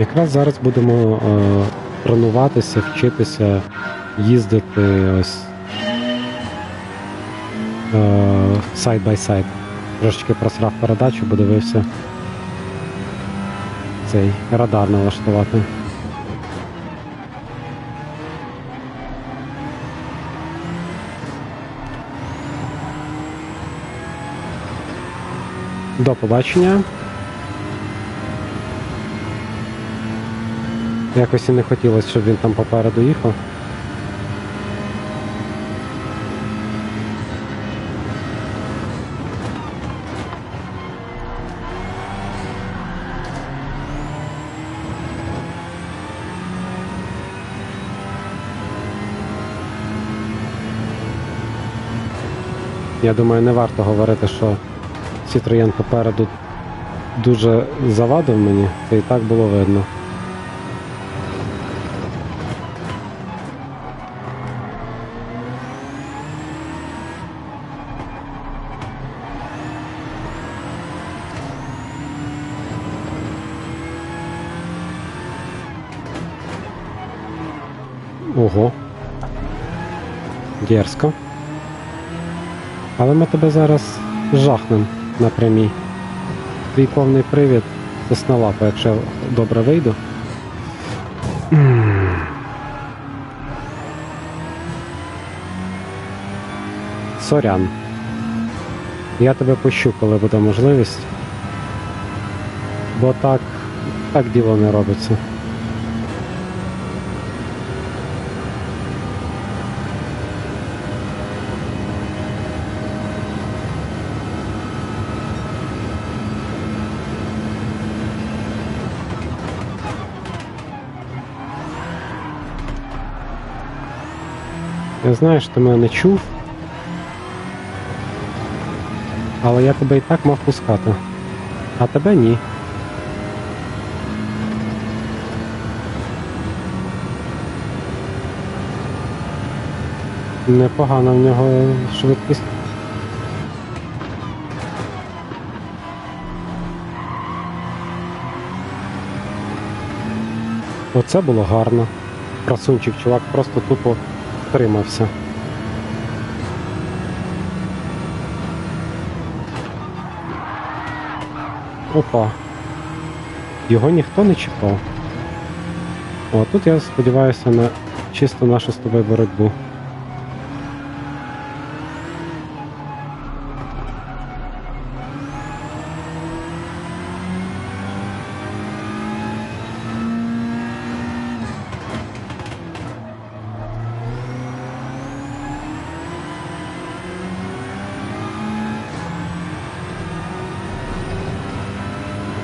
Якраз зараз будемо е, тренуватися, вчитися їздити ось сайд бай сайд. Трошечки просрав передачу, бо дивився цей радар налаштувати. До побачення. Якось і не хотілося, щоб він там попереду їхав. Я думаю, не варто говорити, що Citroën попереду дуже завадив мені, це і так було видно. Ого. Дерзко. Але ми тебе зараз жахнем на прямій. Твій повний привід соснолапа, якщо я добре вийду. Сорян. Я тебе пущу, коли буде можливість. Бо так, так діло не робиться. Я знаю, що ти мене не чув. Але я тебе і так мав пускати. А тебе ні. Непогана в нього швидкість. Оце було гарно. Красунчик, чувак просто тупо втримався. Опа. Його ніхто не чіпав. О, тут я сподіваюся на чисто нашу з тобою боротьбу.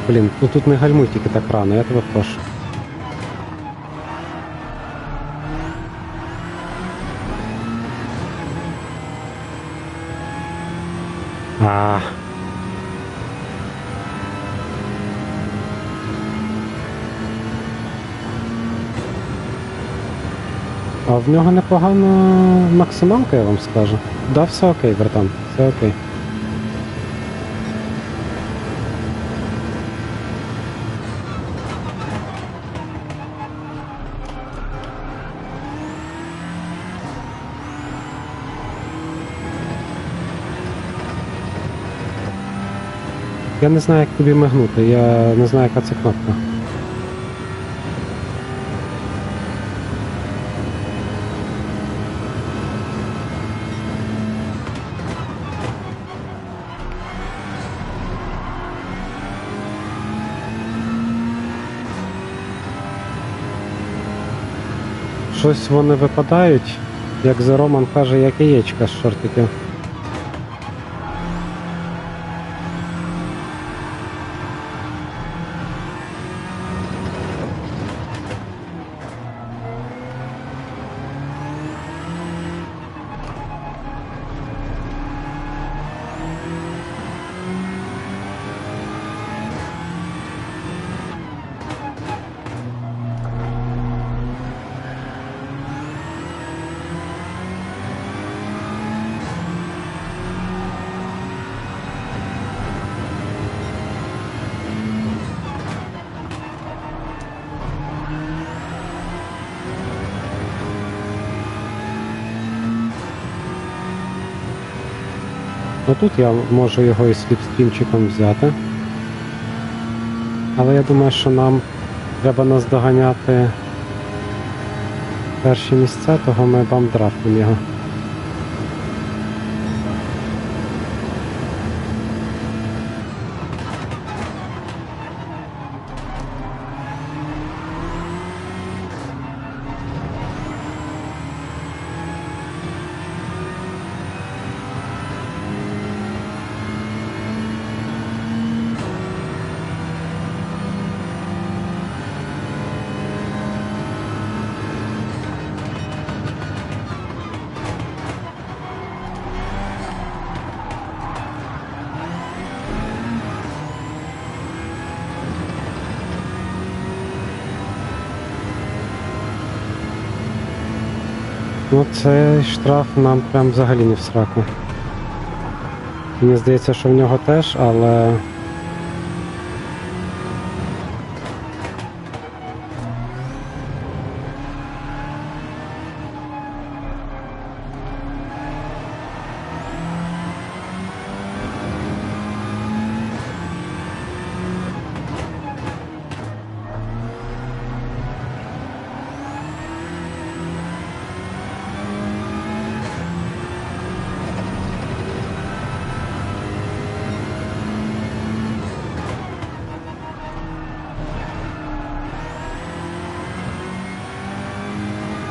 Блін, ну тут не гальмуй тільки так рано, я тебе прошу. А. А в нього непогана максималка, я вам скажу. Да, все окей, братан, все окей. Я не знаю, як тобі мигнути, я не знаю, яка це кнопка. Щось вони випадають, як за Роман каже, як яєчка з шортиків. Ну тут я можу його і сліпстрімчиком взяти. Але я думаю, що нам треба наздоганяти перші місця, того ми бамдрафтимо його. Ну, цей штраф нам прям взагалі не в сраку. Мені здається, що в нього теж, але.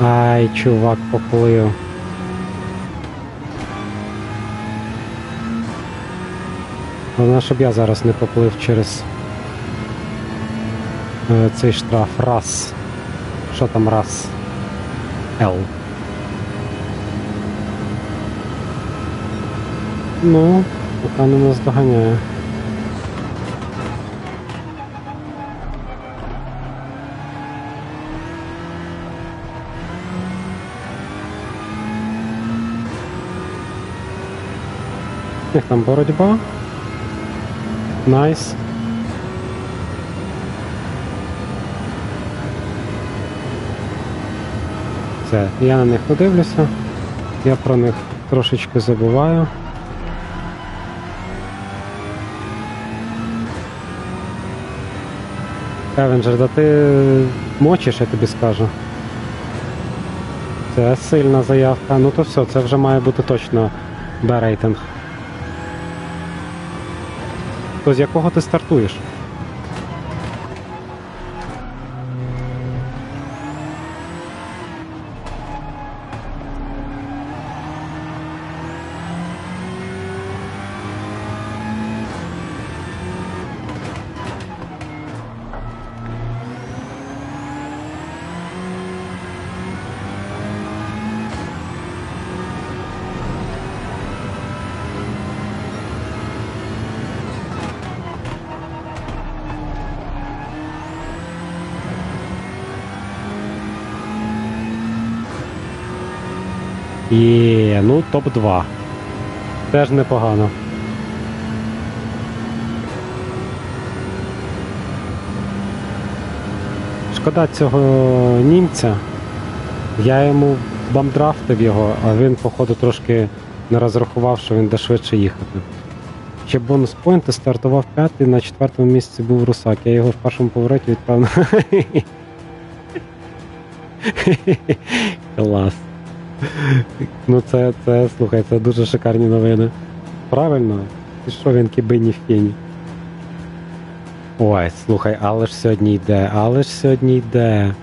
Ай, чувак поплив. Головне, щоб я зараз не поплив через е, цей штраф. Раз. Що там раз? Л. Ну, поки не нас доганяє. Них там боротьба. Найс. Все, я на них не дивлюся. Я про них трошечки забуваю. Евенджер, да ти мочиш, я тобі скажу. Це сильна заявка. Ну то все, це вже має бути точно Б-рейтинг. То з якого ти стартуєш? Є, ну топ-2. Теж непогано. Шкода цього німця. Я йому бамдрафтив його, а він, походу, трошки не розрахував, що він де швидше їхати. Ще бонус поінти стартував п'ятий, на четвертому місці був Русак. Я його в першому повороті відправив. Клас. Ну це, це, слухай, це дуже шикарні новини. Правильно? І що він кибині в фені? Ой, слухай, але ж сьогодні йде, але ж сьогодні йде.